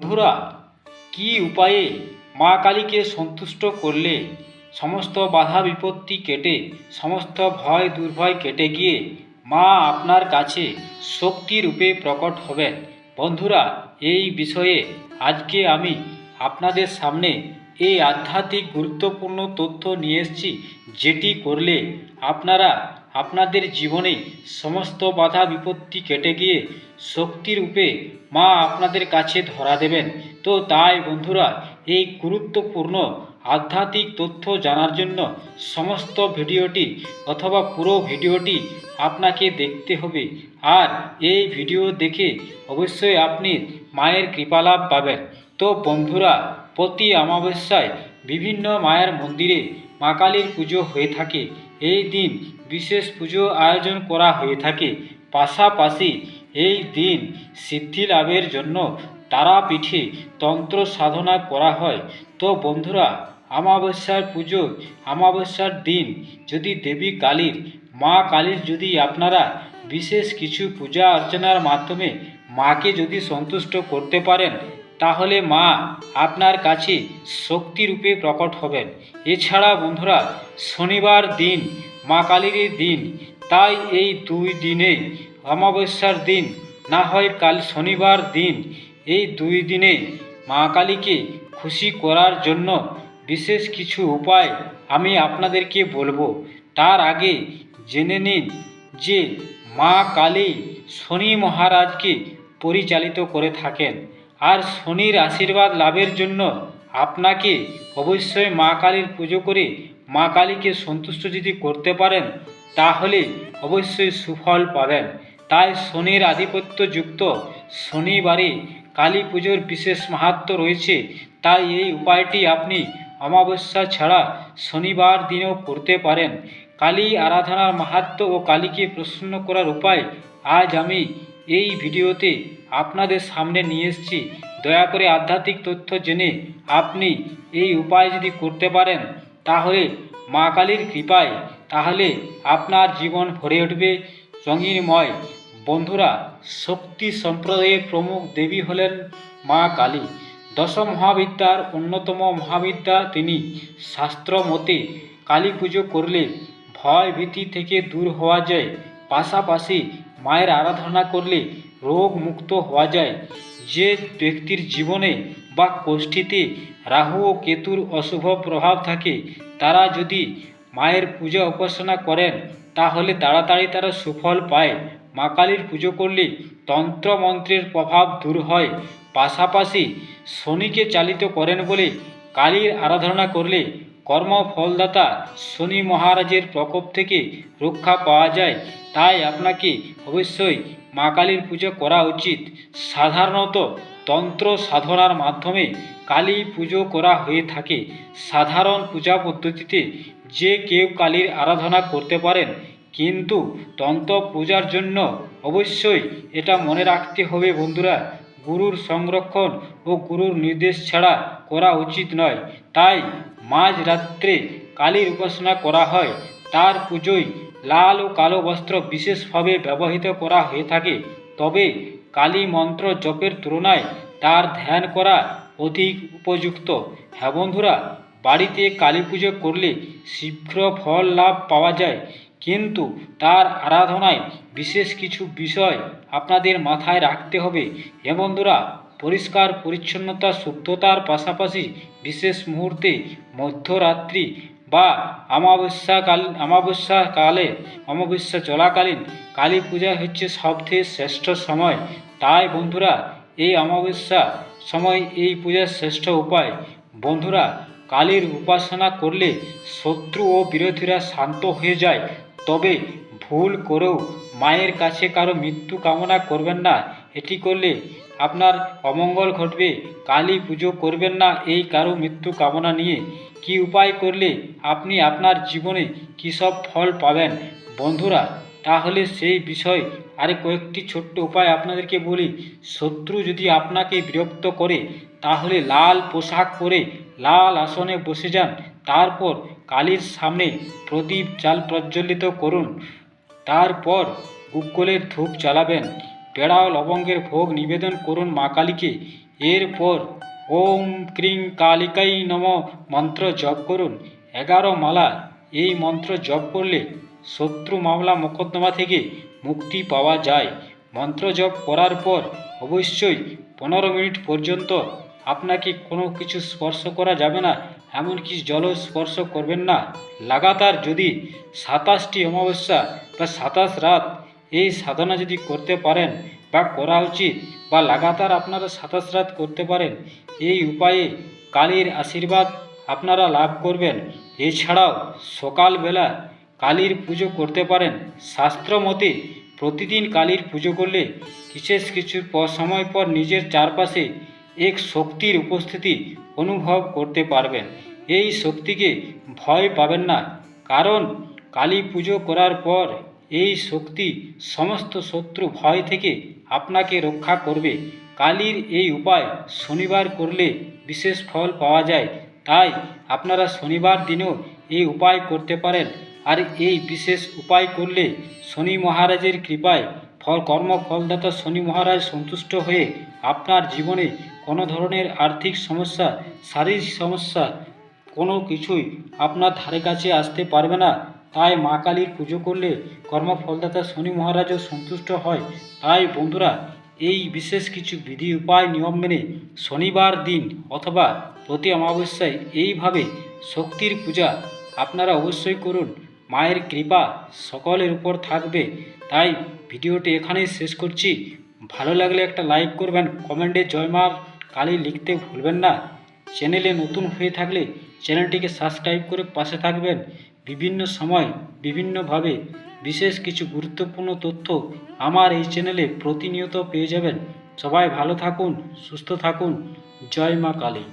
বন্ধুরা, কি উপায়ে মা কালীকে সন্তুষ্ট করলে সমস্ত বাধা বিপত্তি কেটে, সমস্ত ভয় দুর্ভয় কেটে গিয়ে মা আপনার কাছে শক্তি রূপে প্রকট হবেন? বন্ধুরা, এই বিষয়ে আজকে আমি আপনাদের সামনে এই আধ্যাত্মিক গুরুত্বপূর্ণ তথ্য নিয়ে এসেছি, যেটি করলে আপনারা আপনাদের জীবনে সমস্ত বাধা বিপত্তি কেটে গিয়ে শক্তিরূপে মা আপনাদের কাছে ধরা দেবেন। তো তাই বন্ধুরা, এই গুরুত্বপূর্ণ আধ্যাত্মিক তথ্য জানার জন্য সমস্ত ভিডিওটি অথবা পুরো ভিডিওটি আপনাকে দেখতে হবে। আর এই ভিডিও দেখে অবশ্যই আপনি মায়ের কৃপালাভ পাবেন। তো বন্ধুরা, প্রতি অমাবস্যায় বিভিন্ন মায়ের মন্দিরে মা কালীর পুজো হয়ে থাকে। এই দিন বিশেষ পুজো আয়োজন করা হয়ে থাকে। পাশাপাশি এই দিন সিদ্ধি লাভের জন্য তারাপীঠে তন্ত্র সাধনা করা হয়। তো বন্ধুরা, অমাবস্যার পুজো, অমাবস্যার দিন যদি দেবী কালীর, মা কালীর যদি আপনারা বিশেষ কিছু পূজা অর্চনার মাধ্যমে মাকে যদি সন্তুষ্ট করতে পারেন তাহলে মা, আপনার কাছে শক্তিরূপে প্রকট হবেন। এছাড়া বন্ধুরা, শনিবার দিন, মা কালীর দিন, তাই এই দুই দিনে অমাবস্যার দিন, না হয় কাল শনিবার দিন, এই দুই দিনে মা কালীকে খুশি করার জন্য বিশেষ কিছু উপায় আমি আপনাদেরকে বলব। তার আগে জেনে নিন যে মা কালী শনি মহারাজকে পরিচালিত করে থাকেন। আর শনির আশীর্বাদ লাভের জন্য আপনাকে অবশ্যই মা কালীর পুজো করে মা কালীকে সন্তুষ্ট যদি করতে পারেন, তাহলে অবশ্যই সুফল পাবেন। তাই শনির আধিপত্যযুক্ত শনিবারে কালী পুজোর বিশেষ মাহাত্ম রয়েছে, তাই এই উপায়টি আপনি অমাবস্যা ছাড়া শনিবার দিনেও করতে পারেন। কালী আরাধনার মাহাত্ম ও কালীকে প্রসন্ন করার উপায় আজ আমি এই ভিডিওতে আপনাদের সামনে নিয়ে এসেছি। দয়া করে আধ্যাত্মিক তথ্য জেনে আপনি এই উপায় যদি করতে পারেন, তাহলে মা কালীর কৃপায় তাহলে আপনার জীবন ভরে উঠবে। রঙিনময় বন্ধুরা, শক্তি সম্প্রদায়ের প্রমুখ দেবী হলেন মা কালী। দশম মহাবিদ্যার অন্যতম মহাবিদ্যা তিনি। শাস্ত্র মতে কালী পুজো করলে ভয় ভীতি থেকে দূর হওয়া যায়। পাশাপাশি মায়ের আরাধনা করলে রোগ মুক্ত হওয়া যায়। যে ব্যক্তির জীবনে বা কোষ্ঠীতে রাহু ও কেতুর অশুভ প্রভাব থাকে, তারা যদি মায়ের পূজা উপাসনা করেন, তাহলে তাড়াতাড়ি তারা সুফল পায়। মা কালীর পুজো করলে তন্ত্র মন্ত্রের প্রভাব দূর হয়। পাশাপাশি শনিকে চালিত করেন বলে কালীর আরাধনা করলে কর্মফলদাতা শনি মহারাজের প্রকোপ থেকে রক্ষা পাওয়া যায়, তাই আপনাকে অবশ্যই মা কালীর পুজো করা উচিত। সাধারণত তন্ত্র সাধনার মাধ্যমে কালী পুজো করা হয়ে থাকে। সাধারণ পূজা পদ্ধতিতে যে কেউ কালীর আরাধনা করতে পারেন, কিন্তু তন্ত্র পূজার জন্য অবশ্যই এটা মনে রাখতে হবে বন্ধুরা, গুরুর সংরক্ষণ ও গুরুর নির্দেশ ছাড়া করা উচিত নয়। তাই মাঝ রাত্রে কালীর উপাসনা করা হয়। তার পুজোয় লাল ও কালো বস্ত্র বিশেষভাবে ব্যবহৃত করা হয়ে থাকে। তবে কালী মন্ত্র জপের তুলনায় তার ধ্যান করা অধিক উপযুক্ত। হ্যাঁ বন্ধুরা, বাড়িতে কালী পুজো করলে শীঘ্র ফল লাভ পাওয়া যায়। কিন্তু তার আরাধনায় বিশেষ কিছু বিষয় আপনাদের মাথায় রাখতে হবে। এ বন্ধুরা, পরিষ্কার পরিচ্ছন্নতা, শুদ্ধতার পাশাপাশি বিশেষ মুহূর্তে মধ্যরাত্রি বা অমাবস্যাকাল অমাবস্যাকালে অমাবস্যা চলাকালীন কালী পূজা হচ্ছে সবথেকে শ্রেষ্ঠ সময়। তাই বন্ধুরা, এই অমাবস্যা সময় এই পূজার শ্রেষ্ঠ উপায়। বন্ধুরা, কালীর উপাসনা করলে শত্রু ও বিরোধীরা শান্ত হয়ে যায়। তবে ভুল করেও মায়ের কাছে কারও মৃত্যু কামনা করবেন না। এটি করলে আপনার অমঙ্গল ঘটবে, কালী পুজো করবেন না এই কারও মৃত্যু কামনা নিয়ে। কি উপায় করলে আপনি আপনার জীবনে কী সব ফল পাবেন? বন্ধুরা, তাহলে সেই বিষয় আরে কয়েকটি ছোট্ট উপায় আপনাদেরকে বলি। শত্রু যদি আপনাকে বিরক্ত করে, তাহলে লাল পোশাক পরে লাল আসনে বসে যান। তারপর কালীর সামনে প্রদীপ জাল প্রজ্বলিত করুন। তারপর উজ্জ্বলের ধূপ জ্বালাবেন। পেড়া লবঙ্গের ভোগ নিবেদন করুন মা কালীকে। এরপর ওম ক্রিং কালিকাই নম মন্ত্র জপ করুন। এগারো মালা এই মন্ত্র জপ করলে শত্রু মামলা মোকদ্দমা থেকে মুক্তি পাওয়া যায়। মন্ত্র জপ করার পর অবশ্যই পনেরো মিনিট পর্যন্ত আপনাকে কোনো কিছু স্পর্শ করা যাবে না, এমনকি জলও স্পর্শ করবেন না। লাগাতার যদি সাতাশটি অমাবস্যা বা সাতাশ রাত এই সাধনা যদি করতে পারেন বা করা উচিত বা লাগাতার আপনারা সাতাশ রাত করতে পারেন, এই উপায়ে কালীর আশীর্বাদ আপনারা লাভ করবেন। এছাড়াও সকালবেলা কালীর পুজো করতে পারেন। শাস্ত্র মতে প্রতিদিন কালীর পুজো করলে বিশেষ কিছু সময় পর নিজের চারপাশে এক শক্তির উপস্থিতি অনুভব করতে পারবেন। এই শক্তিকে ভয় পাবেন না। কারণ কালী পুজো করার পর এই শক্তি সমস্ত শত্রু ভয় থেকে আপনাকে রক্ষা করবে। কালীর এই উপায় শনিবার করলে বিশেষ ফল পাওয়া যায়। তাই আপনারা শনিবার দিনেও এই উপায় করতে পারেন। আর এই বিশেষ উপায় করলে শনি মহারাজের কৃপায় ফল কর্ম ফলদাতা শনি মহারাজ সন্তুষ্ট হয়ে আপনার জীবনে কোনো ধরনের আর্থিক সমস্যা, শারীরিক সমস্যা কোনো কিছুই আপনার ধারে কাছে আসতে পারবে না। তাই মা কালীর পুজো করলে কর্মফলদাতা শনি মহারাজও সন্তুষ্ট হয়। তাই বন্ধুরা, এই বিশেষ কিছু বিধি উপায় নিয়ম মেনে শনিবার দিন অথবা প্রতি অমাবস্যায় এইভাবে শক্তির পূজা আপনারা অবশ্যই করুন। মায়ের কৃপা সকলের উপর থাকবে। তাই ভিডিওটি এখানেই শেষ করছি। ভালো লাগলে একটা লাইক করবেন, কমেন্টে জয় মা কালী লিখতে ভুলবেন না। চ্যানেলে নতুন হয়ে থাকলে চ্যানেলটিকে সাবস্ক্রাইব করে পাশে থাকবেন। বিভিন্ন সময় বিভিন্নভাবে বিশেষ কিছু গুরুত্বপূর্ণ তথ্য আমার এই চ্যানেলে প্রতিনিয়ত পেয়ে যাবেন। সবাই ভালো থাকুন, সুস্থ থাকুন। জয় মা কালী।